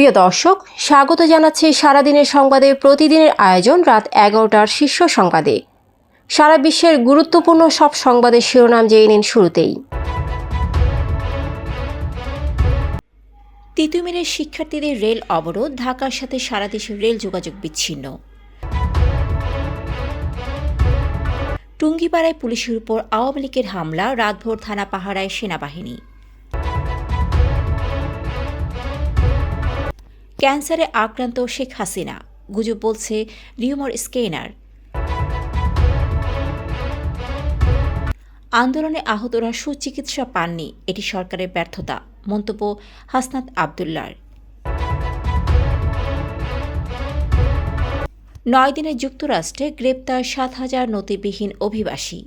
প্রিয় দর্শক, স্বাগত জানাচ্ছি সারাদিনের সংবাদে। প্রতিদিনের আয়োজন রাত এগারোটার শীর্ষ সংবাদে। সারা বিশ্বের গুরুত্বপূর্ণ সব সংবাদের শিরোনাম জেনে নিন শুরুতেই। তিতুমিরের শিক্ষার্থীদের রেল অবরোধ, ঢাকার সাথে সারা দেশের রেল যোগাযোগ বিচ্ছিন্ন। টুঙ্গিপাড়ায় পুলিশের উপর আওয়ামী লীগের হামলা, রাতভর থানা পাহারায় সেনাবাহিনী। ক্যান্সারে আক্রান্ত শেখ হাসিনা। গুজব বলছে রিউমার স্কেনার আন্দোলনে আহতরা সুচিকিৎসা পাননি, এটি সরকারের ব্যর্থতা, মন্তব্য হাসনাত আবদুল্লার। নয় দিনে যুক্তরাষ্ট্রে গ্রেপ্তার সাত হাজার নথিবিহীন অভিবাসী।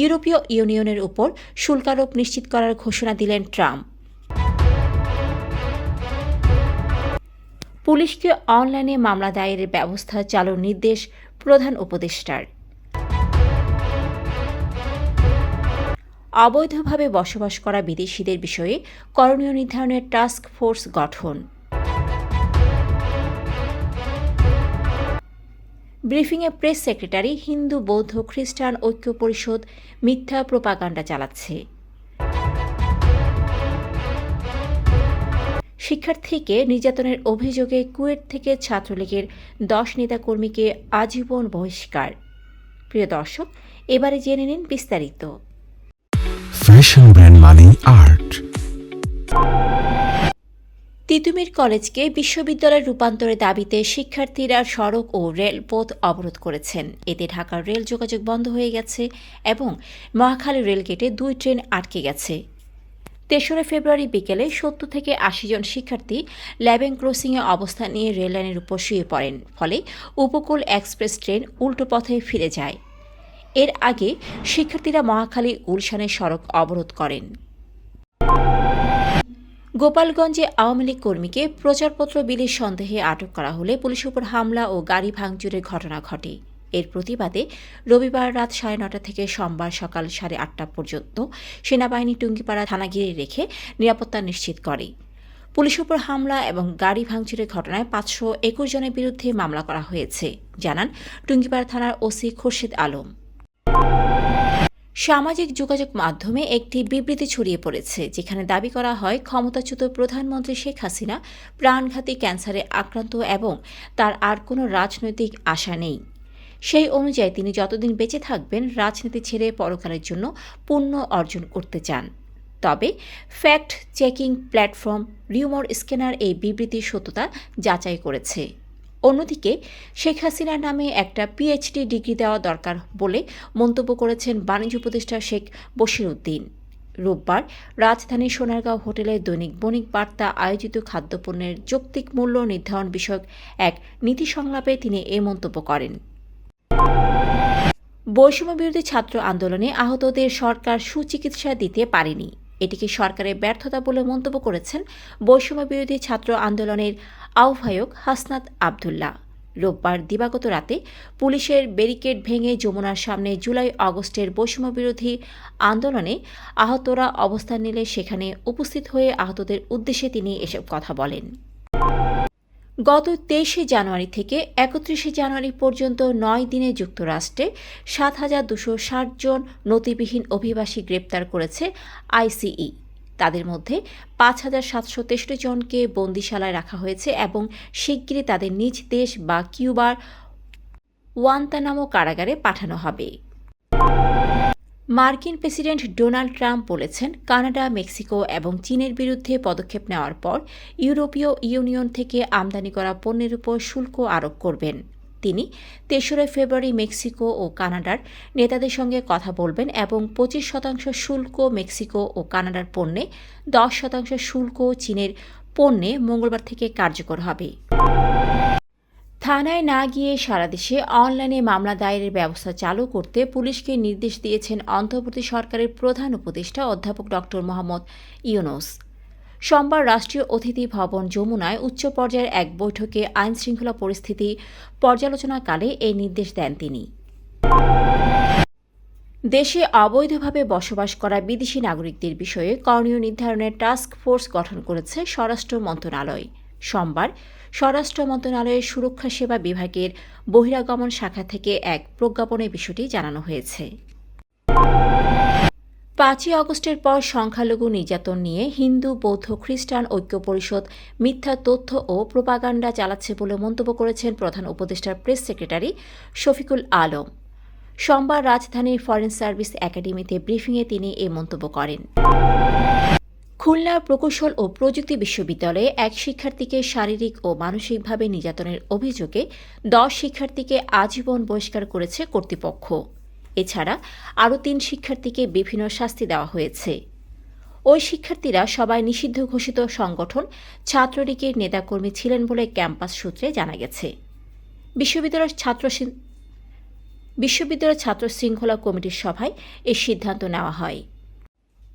ইউরোপীয় ইউনিয়নের উপর শুল্কারোপ নিশ্চিত করার ঘোষণা দিলেন ট্রাম্প। পুলিশকে অনলাইনে মামলা দায়েরের ব্যবস্থা চালুর নির্দেশ প্রধান উপদেষ্টার। অবৈধভাবে বসবাস করা বিদেশিদের বিষয়ে করণীয় নির্ধারণের টাস্ক ফোর্স গঠন। ব্রিফিংয়ে প্রেস সেক্রেটারি হিন্দু বৌদ্ধ খ্রিস্টান ঐক্য পরিষদ মিথ্যা প্রোপাগান্ডা চালাচ্ছে। শিক্ষার্থীকে নির্যাতনের অভিযোগে কুয়েট থেকে ছাত্রলীগের দশ নেতাকর্মীকে আজীবন বহিষ্কার। প্রিয় দর্শক এবারে জেনে নিন বিস্তারিত। ফ্যাশন ব্র্যান্ড মানে আর্ট তিতুমির কলেজকে বিশ্ববিদ্যালয়ে রূপান্তরের দাবিতে শিক্ষার্থীরা সড়ক ও রেলপথ অবরোধ করেছেন। এতে ঢাকার রেল যোগাযোগ বন্ধ হয়ে গেছে এবং মহাখালী রেলগেটে দুই ট্রেন আটকে গেছে। তেসরা ফেব্রুয়ারি বিকেলে সত্তর থেকে আশি জন শিক্ষার্থী ল্যাবেং ক্রসিংয়ে অবস্থান নিয়ে রেললাইনের উপর শুয়ে পড়েন। ফলে উপকূল এক্সপ্রেস ট্রেন উল্টো পথে ফিরে যায়। এর আগে শিক্ষার্থীরা মহাখালী গুলশানের সড়ক অবরোধ করেন। গোপালগঞ্জে আওয়ামী লীগ কর্মীকে প্রচারপত্র বিলির সন্দেহে আটক করা হলে পুলিশের উপর হামলা ও গাড়ি ভাঙচুরের ঘটনা ঘটে। এর প্রতিবাদে রবিবার রাত সাড়ে নটা থেকে সোমবার সকাল সাড়ে আটটা পর্যন্ত সেনাবাহিনী টুঙ্গিপাড়া থানা ঘিরে রেখে নিরাপত্তা নিশ্চিত করে। পুলিশের উপর হামলা এবং গাড়ি ভাঙচুরের ঘটনায় পাঁচশো একুশ জনের বিরুদ্ধে মামলা করা হয়েছে, জানান টুঙ্গিপাড়া থানার ওসি খোরশেদ আলম। সামাজিক যোগাযোগ মাধ্যমে একটি বিবৃতি ছড়িয়ে পড়েছে, যেখানে দাবি করা হয় ক্ষমতাচ্যুত প্রধানমন্ত্রী শেখ হাসিনা প্রাণঘাতী ক্যান্সারে আক্রান্ত এবং তার আর কোনো রাজনৈতিক আশা নেই। সেই অনুযায়ী তিনি যতদিন বেঁচে থাকবেন, রাজনীতি ছেড়ে পরকালের জন্য পুণ্য অর্জন করতে চান। তবে fact checking platform rumour scanner এই বিবৃতির সত্যতা যাচাই করেছে। অন্যদিকে, শেখ হাসিনার নামে একটা পিএইচডি ডিগ্রি দেওয়া দরকার বলে মন্তব্য করেছেন বাণিজ্য উপদেষ্টা শেখ বশির উদ্দিন রোববার রাজধানীর সোনারগাঁও হোটেলে দৈনিক বণিক বার্তা আয়োজিত খাদ্যপণ্যের যৌক্তিক মূল্য নির্ধারণ বিষয়ক এক নীতি সংলাপে তিনি এ মন্তব্য করেন। বৈষম্য বিরোধী ছাত্র আন্দোলনে আহতদের সরকার সুচিকিৎসা দিতে পারেনি। এটিকে সরকারের ব্যর্থতা বলে মন্তব্য করেছেন বৈষম্য বিরোধী ছাত্র আন্দোলনের আহ্বায়ক হাসনাত আবদুল্লাহ। রোববার দিবাগত রাতে পুলিশের ব্যারিকেড ভেঙে যমুনার সামনে জুলাই আগস্টের বৈষম্য বিরোধী আন্দোলনে আহতরা অবস্থান নিলে সেখানে উপস্থিত হয়ে আহতদের উদ্দেশ্যে তিনি এসব কথা বলেন। গত তেইশে জানুয়ারি থেকে একত্রিশে জানুয়ারি পর্যন্ত নয় দিনে যুক্তরাষ্ট্রে সাত হাজার দুশো ষাট জন নথিবিহীন অভিবাসী গ্রেপ্তার করেছে আইসিই। তাদের মধ্যে পাঁচ হাজার সাতশো তেষট্টি জনকে বন্দিশালায় রাখা হয়েছে এবং শিগগিরই তাদের নিজ দেশ বা কিউবার ওয়ান্তানামো কারাগারে পাঠানো হবে। মার্কিন প্রেসিডেন্ট ডোনাল্ড ট্রাম্প বলেছেন, কানাডা, মেক্সিকো এবং চীনের বিরুদ্ধে পদক্ষেপ নেওয়ার পর ইউরোপীয় ইউনিয়ন থেকে আমদানি করা পণ্যের উপর শুল্ক আরোপ করবেন। তিনি তেসরা ফেব্রুয়ারি মেক্সিকো ও কানাডার নেতাদের সঙ্গে কথা বলবেন এবং পঁচিশ শতাংশ শুল্ক মেক্সিকো ও কানাডার পণ্যে, দশ শতাংশ শুল্ক চীনের পণ্যে মঙ্গলবার থেকে কার্যকর হবে। থানায় না গিয়ে সারা দেশে অনলাইনে মামলা দায়েরের ব্যবস্থা চালু করতে পুলিশকে নির্দেশ দিয়েছেন অন্তর্বর্তী সরকারের প্রধান উপদেষ্টা অধ্যাপক ডক্টর মোহাম্মদ ইউনুস। সোমবার রাষ্ট্রীয় অতিথি ভবন যমুনায় উচ্চ পর্যায়ের এক বৈঠকে আইন শৃঙ্খলা পরিস্থিতি পর্যালোচনাকালে এই নির্দেশ দেন তিনি। দেশে অবৈধভাবে বসবাস করা বিদেশি নাগরিকদের বিষয়ে করণীয় নির্ধারণের টাস্ক ফোর্স গঠন করেছে স্বরাষ্ট্র মন্ত্রণালয়। সোমবার স্বরাষ্ট্র মন্ত্রণালয়ের সুরক্ষা সেবা বিভাগের বহিরাগমন শাখা থেকে এক প্রজ্ঞাপনে বিষয়টি জানানো হয়েছে। পাঁচই আগস্টের পর সংখ্যালঘু নির্যাতন নিয়ে হিন্দু, বৌদ্ধ, খ্রিস্টান ঐক্য পরিষদ মিথ্যা তথ্য ও প্রোপাগান্ডা চালাচ্ছে বলে মন্তব্য করেছেন প্রধান উপদেষ্টার প্রেস সেক্রেটারি শফিকুল আলম। সোমবার রাজধানীর ফরেন সার্ভিস একাডেমিতে ব্রিফিংয়ে তিনি এই মন্তব্য করেন। খুলনার প্রকৌশল ও প্রযুক্তি বিশ্ববিদ্যালয়ে এক শিক্ষার্থীকে শারীরিক ও মানসিকভাবে নির্যাতনের অভিযোগে দশ শিক্ষার্থীকে আজীবন বহিষ্কার করেছে কর্তৃপক্ষ। এছাড়া আরও তিন শিক্ষার্থীকে বিভিন্ন শাস্তি দেওয়া হয়েছে। ওই শিক্ষার্থীরা সবাই নিষিদ্ধ ঘোষিত সংগঠন ছাত্রলীগের নেতাকর্মী ছিলেন বলে ক্যাম্পাস সূত্রে জানা গেছে। বিশ্ববিদ্যালয়ের ছাত্র বিশ্ববিদ্যালয় ছাত্র শৃঙ্খলা কমিটির সভায় এই সিদ্ধান্ত নেওয়া হয়।